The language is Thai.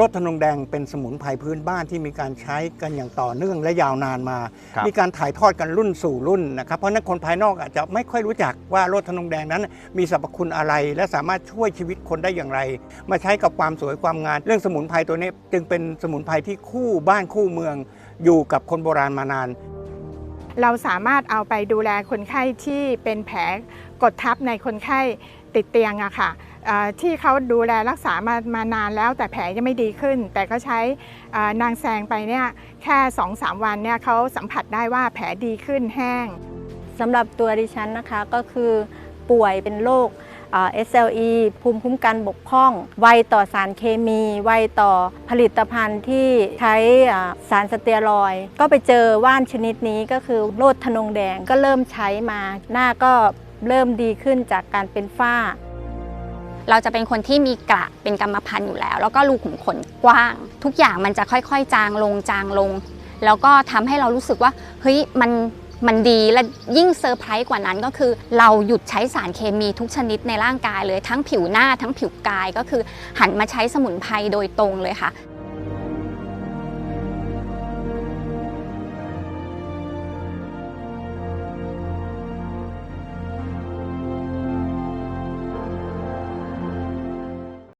โรดทนงแดงเป็นสมุนไพรพื้นบ้านที่มีการใช้กันอย่างต่อเนื่องและยาวนานมา ครับ มีการถ่ายทอดกันรุ่นสู่รุ่นนะครับเพราะฉะนั้นคนภายนอกอาจจะไม่ค่อยรู้จักว่าโรดทนงแดงนั้น มีสรรพคุณอะไร และสามารถช่วยชีวิตคนได้อย่างไร มาใช้กับความสวยความงามเรื่องสมุนไพรตัวนี้ จึงเป็นสมุนไพรที่คู่บ้านคู่เมือง อยู่กับคนโบราณมานาน เราสามารถเอาไปดูแลคนไข้ที่เป็นแผลกดทับในคนไข้ติดเตียงอะค่ะเอ่อ ที่เขาดูแลรักษามามานานแล้ว แต่แผลยังไม่ดีขึ้น แต่ก็ใช้นางแซงไปเนี่ยแค่2-3วันเนี่ยเขาสัมผัสได้ว่าแผลดีขึ้นแห้งสำหรับตัวดิฉันนะคะก็คือป่วยเป็นโรค SLE ภูมิคุ้มกันบกพร่อง ไวต่อสารเคมี ไวต่อผลิตภัณฑ์ที่ใช้สารสเตียรอย ก็ไปเจอว่านชนิดนี้ก็คือโรดทนงแดงก็เริ่มใช้มา หน้าก็เริ่มดีขึ้นจากการเป็นฝ้า เราจะเป็นคนที่มีกระเป็นกรรมพันธุ์อยู่แล้ว แล้วก็รูขุมขนกว้าง ทุกอย่างมันจะค่อยๆ จางลงจางลง แล้วก็ทำให้เรารู้สึกว่าเฮ้ยมันมันดีและยิ่งเซอร์ไพรส์กว่านั้นก็คือ เราหยุดใช้สารเคมีทุกชนิดในร่างกายเลยทั้งผิวหน้าทั้งผิวกายก็คือหันมาใช้สมุนไพรโดยตรงเลยค่ะ